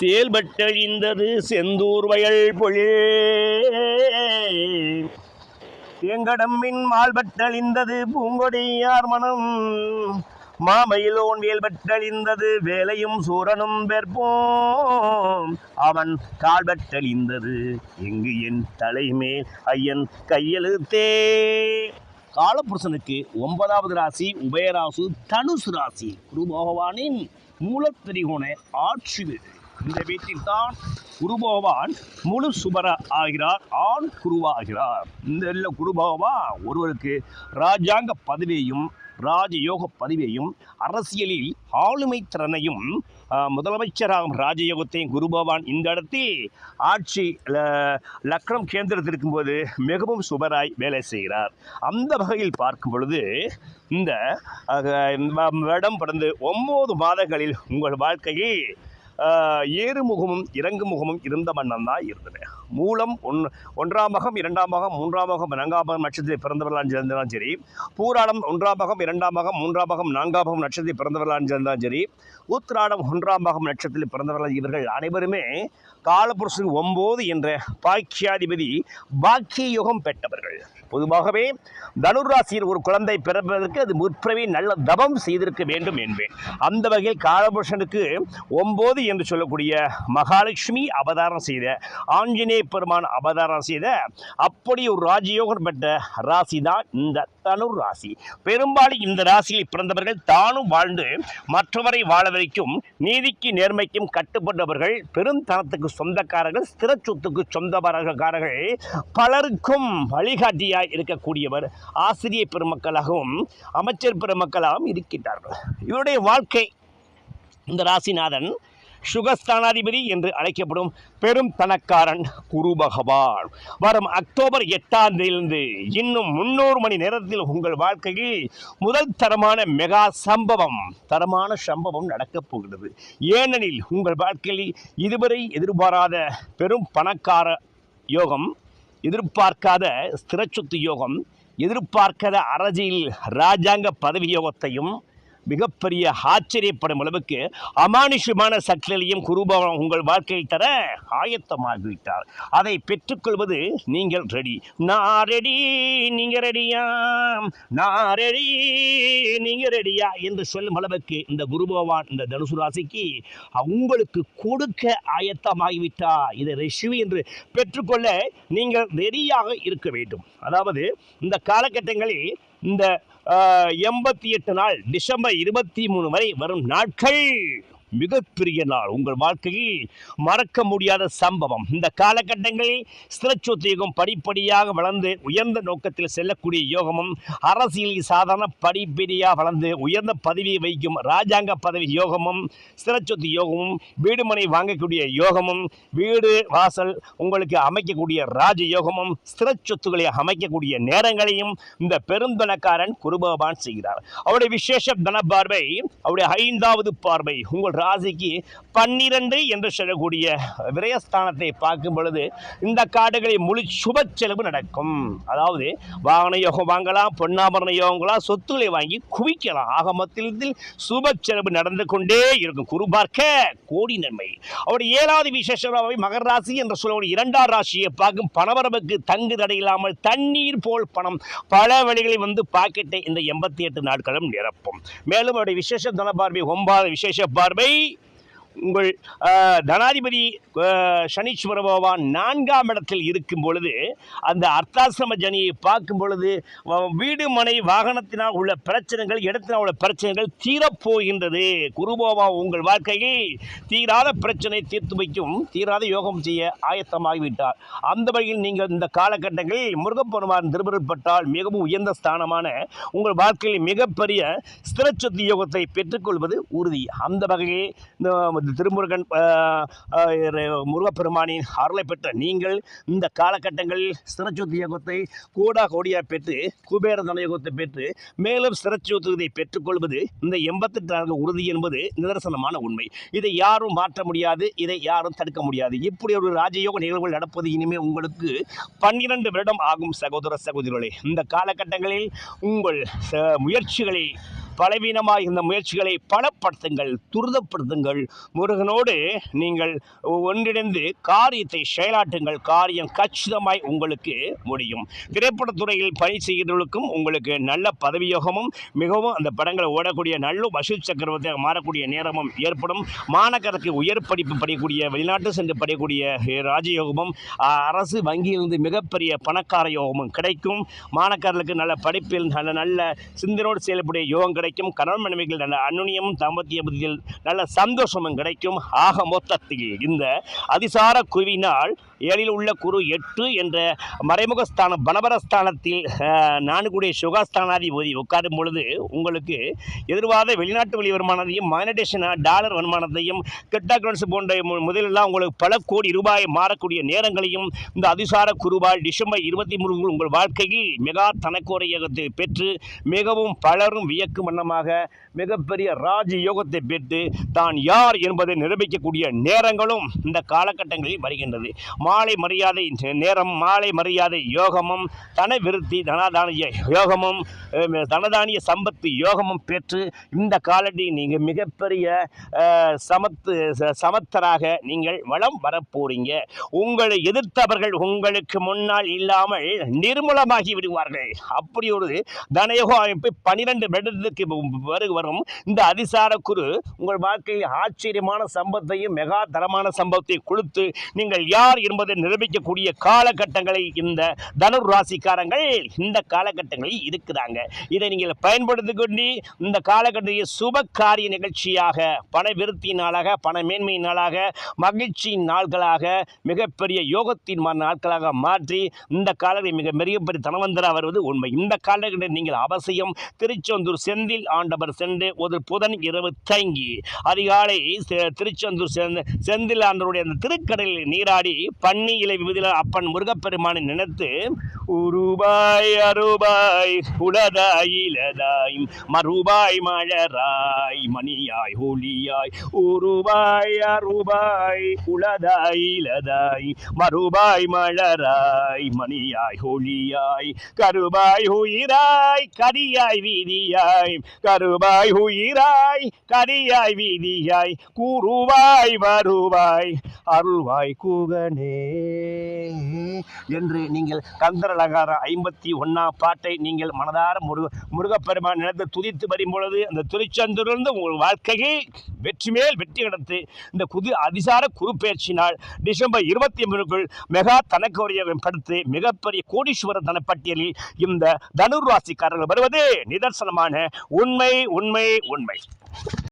செயல்பட்டழிந்தது செந்தூர் வயல் பொழில். தேங்கடம்பின் மால்பட்டழிந்தது பூங்கொடியார் மனம் மாமயிலோன் வேல்பட்டழிந்தது வேலையும் சூரனும் வெற்போம். அவன் கால்பட்டழிந்தது எங்கு என் தலைமேல் ஐயன் கையெழுத்தே. காலபுருஷனுக்கு ஒன்பதாவது ராசி உபயராசு தனுசு ராசி. குரு பகவானின் மூலத்திரிகோண ஆட்சி வீடு. இந்த வீட்டில் தான் குரு பகவான் முழு சுபர ஆகிறார் ஆண் குருவாகிறார். இந்த இல்ல குரு பகவான் ஒருவருக்கு ராஜாங்க பதவியையும் ராஜயோக பதவியையும் அரசியலில் ஆளுமை திறனையும் முதலமைச்சராகும் ராஜயோகத்தையும் குரு பகவான் இந்த இடத்தில் ஆட்சி ல- லக்னம் கேந்திரத்திற்கும் போது மிகவும் சுபராய் வேலை செய்கிறார். அந்த வகையில் பார்க்கும் பொழுது இந்த இடம் பிறந்து ஒம்பது மாதங்களில் உங்கள் ஏறு முகமும் இறங்கு முகமும் இருந்த மன்னன் தான் இருந்தது மூலம் ஒன் ஒன்றாம் மகம் இரண்டாம் மகம் மூன்றாம் மகம் நான்காம் மகம் நட்சத்திரத்தில் பிறந்தவர்களாக இருந்தாலும் சரி பூராடம் ஒன்றாம் மகம் இரண்டாம் மகம் மூன்றாம் மகம் நான்காம் மகம் நட்சத்திரத்தில் பிறந்தவர்களாக இருந்தாலும் சரி உத்ராடம் ஒன்றாம் மகம் நட்சத்திரத்தில் பிறந்தவர்கள் இவர்கள் அனைவருமே காலபுருஷன் ஒம்போது என்ற பாக்கியாதிபதி பாக்கிய யுகம் பெற்றவர்கள். பொதுவாகவே தனுராசியில் ஒரு குழந்தை பிறப்பதற்கு அது முற்பிறவி நல்ல தவம் செய்திருக்க வேண்டும் என்பேன். அந்த வகையில் காலபுருஷனுக்கு ஒம்பது என்று சொல்லக்கூடிய மகாலட்சுமி அவதாரம் செய்த ஆஞ்சநேய பெருமான் அவதாரம் செய்த அப்படி ஒரு ராஜயோகம் பெற்ற ராசி தான் இந்த தனுர் ராசி பெரும்பாலும் இந்த ராசியில் பிறந்தவர்கள் தானும் வாழ்ந்து மற்றவரை வாழ வரைக்கும் நீதிக்கு நேர்மைக்கும் கட்டுப்பட்டவர்கள் பெருந்தனத்துக்கு சொந்தக்காரர்கள் ஸ்திர சொத்துக்கு சொந்தக்காரர்கள் பலருக்கும் வழிகாட்டிய ஆசிரியராக இருக்கக்கூடியவர் ஆசிரியர் பெருமக்களாகவும் அமைச்சர் பெருமக்களாகவும் இருக்கின்றார்கள். இவருடைய வாழ்க்கை இந்த ராசிநாதன் சுகஸ்தானாதிபதி என்று அழைக்கப்படும் பெரும் தனக்காரன் குரு பகவான். வரும் அக்டோபர் எட்டாம் தேதியிலிருந்து இன்னும் முன்னூறு மணி நேரத்தில் உங்கள் வாழ்க்கையில் முதல் தரமான மெகா சம்பவம் தரமான சம்பவம் நடக்கப் போகிறது. ஏனெனில் உங்கள் வாழ்க்கையில் இதுவரை எதிர்பாராத பெரும் பணக்கார யோகம் எதிர்பார்க்காத ஸ்திரச்சொத்து யோகம் எதிர்பார்க்காத அரசியல் ராஜாங்க பதவி யோகத்தையும் மிகப்பெரிய ஆச்சரியப்படும் அளவுக்கு அமானுஷமான சக்திகளையும் குருபவன் உங்கள் வாழ்க்கையில் தர ஆயத்தமாகிவிட்டார். அதை பெற்றுக்கொள்வது நீங்கள் ரெடி நான் ரெடி நீங்கள் ரெடியாம் நான் ரெடி நீங்கள் ரெடியா என்று சொல்லும் அளவுக்கு இந்த குருபவான் இந்த தனுசு ராசிக்கு உங்களுக்கு கொடுக்க ஆயத்தமாகிவிட்டார் இதை ரிஷிவி என்று பெற்றுக்கொள்ள நீங்கள் ரெடியாக இருக்க வேண்டும். அதாவது இந்த காலகட்டங்களில் இந்த எண்பத்தி எட்டு நாள் டிசம்பர் இருபத்தி மூணு வரை வரும் நாட்கள். மிகப்பெரிய நாள். உங்கள் வாழ்க்கையில் மறக்க முடியாத சம்பவம். இந்த காலகட்டங்களில் ஸ்திரச்சொத்து படிப்படியாக வளர்ந்து உயர்ந்த நோக்கத்தில் செல்லக்கூடிய யோகமும் அரசியலில் சாதாரண படிப்படியாக வளர்ந்து உயர்ந்த பதவியை வைக்கும் ராஜாங்க பதவி யோகமும் ஸ்திரச்சொத்து யோகமும் வீடுமனை வாங்கக்கூடிய யோகமும் வீடு வாசல் உங்களுக்கு அமைக்கக்கூடிய ராஜ யோகமும் ஸ்திரச்சொத்துக்களை அமைக்கக்கூடிய நேரங்களையும் இந்த பெருந்தனக்காரன் குருபகவான் செய்கிறார். அவருடைய விசேஷ தன பார்வை அவருடைய ஐந்தாவது பார்வை உங்கள் ராசிக்கு பன்னிரண்டு என்று சொல்லக்கூடிய விரயஸ்தானத்தை பார்க்கும் பொழுது இந்த காடுகளில் முழு சுப செலவு நடக்கும். அதாவது வாகன யோகம் வாங்கலாம் பொன்னாபரண யோகங்களாம் சொத்துக்களை வாங்கி குவிக்கலாம். ஆக மொத்தத்தில் சுப செலவு நடந்து கொண்டே இருக்கும். குரு பார்க்க கோடி நன்மை. அவருடைய ஏழாவது விசேஷமாவை மகர ராசி என்று சொல்லக்கூடிய இரண்டாம் ராசியை பார்க்கும் பணவரவுக்கு தங்கு தடை இல்லாமல் தண்ணீர் போல் பணம் பல வழிகளில் வந்து பாக்கெட்டை இந்த எண்பத்தி எட்டு நாட்களும் நிரப்பும். மேலும் அவருடைய விசேஷ தன பார்வை ஒன்பது விசேஷ பார்வை they உங்கள் தனாதிபதி சனீஸ்வர பகவான் நான்காம் இடத்தில் இருக்கும் பொழுது அந்த அர்த்தாசிரம ஜனியை பார்க்கும் பொழுது வீடு மனை வாகனத்தினால் உள்ள பிரச்சனைகள் இடத்தினால் உள்ள பிரச்சனைகள் தீரப்போகின்றது. குருபோவா உங்கள் வாழ்க்கையில் தீராத பிரச்சனை தீர்த்து வைக்கும் தீராத யோகம் செய்ய ஆயத்தமாகிவிட்டார் அந்த வகையில் நீங்கள் இந்த காலகட்டங்களில் முருகப்பெருமான் திருப்பப்பட்டால் மிகவும் உயர்ந்த ஸ்தானமான உங்கள் வாழ்க்கையில் மிகப்பெரிய ஸ்திரச்சொத்து யோகத்தை பெற்றுக்கொள்வது உறுதி. அந்த வகையில் இந்த திருமுருகன் முருகப்பெருமானின் அருளை பெற்ற நீங்கள் இந்த காலகட்டங்களில் ஸ்திரச்சொத்து யோகத்தை கூடா கோடியாக பெற்று குபேர தன யோகத்தை பெற்று மேலும் சிறச்சூத்துவதை பெற்றுக்கொள்வது இந்த எண்பத்தெட்டு நான்கு உறுதி என்பது நிதர்சனமான உண்மை. இதை யாரும் மாற்ற முடியாது இதை யாரும் தடுக்க முடியாது. இப்படி ஒரு ராஜயோக நிகழ்வுகள் நடப்பது இனிமேல் உங்களுக்கு பன்னிரண்டு வருடம் ஆகும் சகோதர சகோதரிகளே. இந்த காலகட்டங்களில் உங்கள் ச- முயற்சிகளை பலவீனமாக இந்த முயற்சிகளை பலப்படுத்துங்கள் துரிதப்படுத்துங்கள். முருகனோடு நீங்கள் ஒன்றிணைந்து காரியத்தை செயலாட்டுங்கள் காரியம் கச்சிதமாய் உங்களுக்கு முடியும். திரைப்படத்துறையில் பணி செய்கிறவர்களுக்கும் உங்களுக்கு நல்ல பதவியோகமும் மிகவும் அந்த படங்களை ஓடக்கூடிய நல்ல வசூல் சக்கரவர்த்தியாக மாறக்கூடிய நேரமும் ஏற்படும். மாணக்கருக்கு உயர் படிப்பு படிக்கக்கூடிய வெளிநாட்டு சென்று படிக்கக்கூடிய ராஜயோகமும் அரசு வங்கியிலிருந்து மிகப்பெரிய பணக்கார யோகமும் கிடைக்கும். மாணக்கர்களுக்கு நல்ல படிப்பில் நல்ல நல்ல சிந்தனோடு செயல்படைய யோகம் கிடைக்கும். கணவன் மனைவிகள் நல்ல அன்னுனியமும் தாம்பத்திய புத்தியில் நல்ல சந்தோஷமும் கிடைக்கும். ஆக மொத்தத்தில் இந்த அதிசார குருவினால் ஏழில் உள்ள குரு எட்டு என்ற மறைமுகஸ்தானம் பணபரஸ்தானத்தில் நான்குடைய சுகாஸ்தானாதிபதி உட்காரும் பொழுது உங்களுக்கு எதிர்வாத வெளிநாட்டு வெளி வருமானத்தையும் மானிடேஷன் டாலர் வருமானத்தையும் கிரிப்டாகரன்சி போன்ற முதலெல்லாம் உங்களுக்கு பல கோடி ரூபாய் மாறக்கூடிய நேரங்களையும் இந்த அதிசார குருவால் டிசம்பர் இருபத்தி மூணு உங்கள் வாழ்க்கையில் மெகா தனக்கோர பெற்று மிகவும் பலரும் வியக்கும் காரணமாக மிகப்பெரிய ராஜ யோகத்தை பெற்று தான் யார் என்பதை நிரூபிக்கக்கூடிய நேரங்களும் இந்த காலகட்டங்களில் வருகின்றது. மாலை மரியாதை நேரம் மாலை மரியாதை யோகமும் தன விருத்தி தனதானிய யோகமும் தனதானிய சம்பத்து யோகமும் பெற்று இந்த காலத்தில் நீங்கள் மிகப்பெரிய சமத்து சமத்தராக நீங்கள் வளம் வரப்போறீங்க. உங்களை எதிர்த்தவர்கள் உங்களுக்கு முன்னால் இல்லாமல் நிர்மூலமாகி விடுவார்கள். அப்படி ஒரு தனயோக அமைப்பு பனிரெண்டு வருடத்துக்கு வரு வரும். இந்த அதிசார குரு உங்கள் வாழ்க்கையில் ஆச்சரியமான சம்பத்தையும் மெகா தரமான சம்பவத்தை கொடுத்து நீங்கள் யார் என்பதை நிரூபிக்கக்கூடிய காலகட்டங்களை இந்த தனுர் ராசிக்காரங்கள் இந்த காலகட்டங்களில் இருக்கிறாங்க. இதை நீங்கள் பயன்படுத்தி கொண்டு இந்த காலகட்டத்தை சுப காரிய நிகழ்ச்சியாக பண விருத்தி நாளாக பண மேன்மை நாளாக மகிழ்ச்சியின் நாட்களாக மிகப்பெரிய யோகத்தின் நாட்களாக மாற்றி இந்த காலத்தில் மிக மிகப்பெரிய தனவந்தரா வருவது உண்மை. இந்த காலகட்டத்தில் நீங்கள் அவசியம் திருச்செந்தூர் செந்தில் ஆண்டவர் சென்று ஒரு புதன் இரவு தங்கி அதிகாலை திருச்செந்தூர் செந்த செந்தில் ஆண்டவருடைய அந்த திருக்கடலில் நீராடி பன்னி இலை விதில அப்பன் முருகப்பெருமானை நினைத்து உருபாய் அருபாய் உலதாய் இலதாய் மறுபாய் மழராய் மணியாய் ஒளியாய் உருபாய் அருபாய் உலதாய் இலதாய் மறுபாய் மலராய் மணியாய் ஒளியாய் கருபாய் உயிராய் கரியாய் வீதியாய் கருவாய் உயிராய் கரியாய் வீதியாய் கூறுவாய் வருவாய் அருள்வாய் கூகனே என்று நீங்கள் கந்தர் ஐம்பத்தி ஒன்றாம் பாட்டை நீங்கள் மனதார முருக முருகப்பெருமான் நினைத்து துதித்து வரும் பொழுது அந்த திருச்செந்தூரிலிருந்து உங்கள் வாழ்க்கையை வெற்றி மேல் வெற்றி கடத்து இந்த குது அதிசார குறுப்பெயர்ச்சினால் டிசம்பர் இருபத்தி ஒன்றுக்குள் மெகா தனக்கோரியம் படுத்து மிகப்பெரிய கோடீஸ்வர தனப்பட்டியலில் இந்த தனுர்வாசிக்காரர்கள் வருவது நிதர்சனமான உண்மை உண்மை உண்மை.